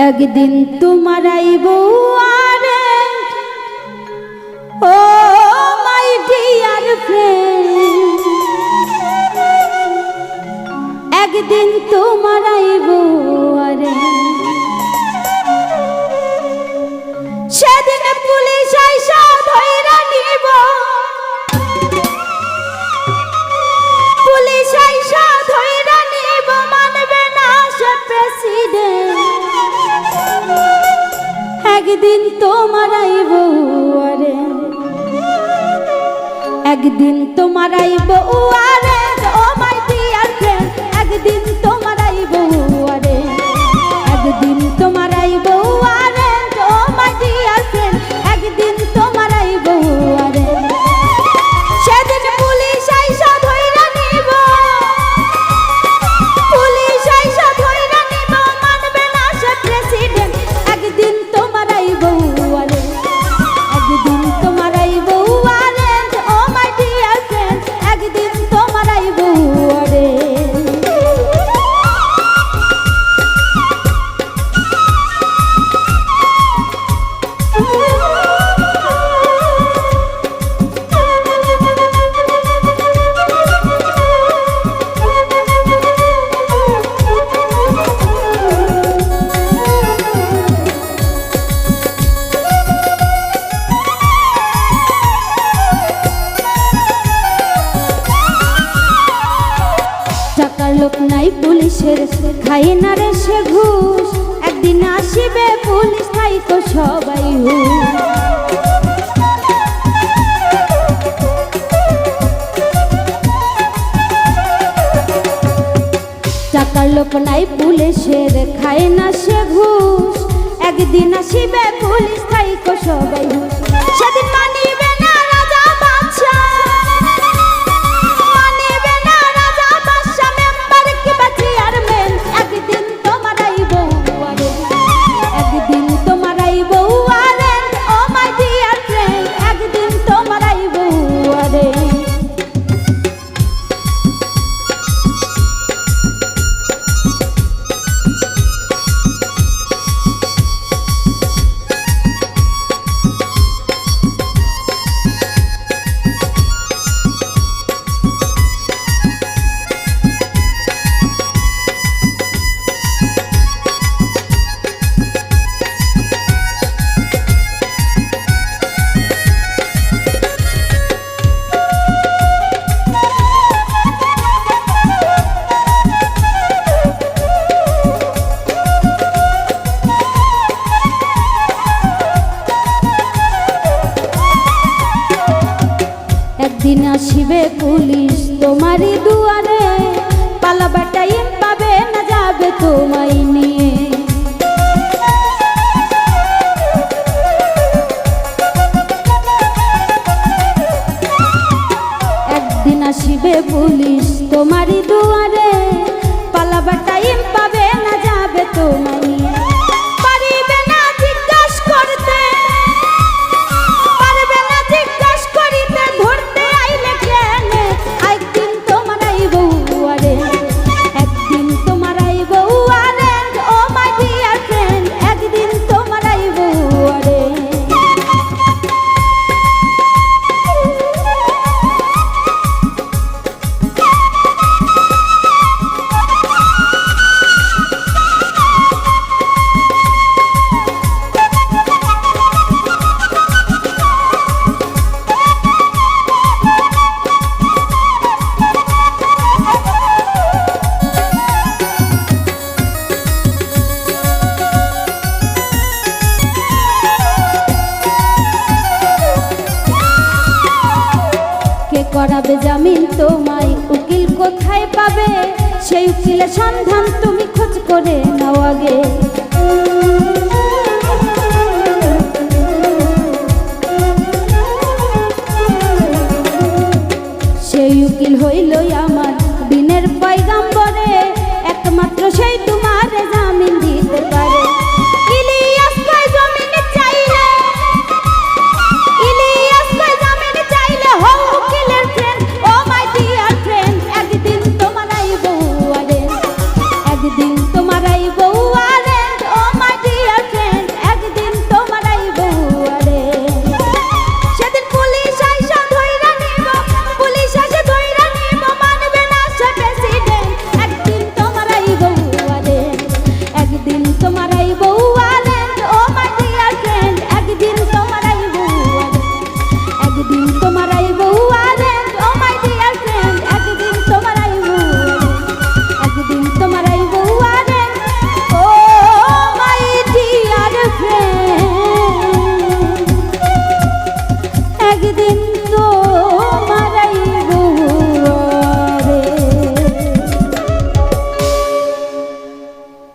একদিন তোমার আইব আরে ও মাই ডিয়ার ফ্রেন্ড একদিন তোমার আইব আরে একদিন তোমার আইব আরে ও মাই ডিয়ার ফ্রেন্ড একদিন তোমার পুলিশের খাই না রে সে ঘুষ। একদিন আসিবে পুলিশ, তাই তো সবাই। টাকার লোক নাই পুলিশের, খায় না সে ঘুষ। একদিন আসিবে পুলিশ, তাই তো সবাই সেদিন মানিবে আসিবে পুলিশ? তোমারই দুয়ারে পালাবার টাইম পাবে না যাবে তোমায় নিয়ে। একদিন আসিবে পুলিশ, তোমারই দুয়ারে পালাবার টাইম পাবে না যাবে তোমায় করাবে জামিন তোমায়। উকিল কোথায় পাবে? সেই উকিলের সন্ধান তুমি খোঁজ করে নাও আগে। সেই উকিল হইল আমার দিনের পয়গাম্বরে। একমাত্র সেই তোমার জামিন দিতে পারে।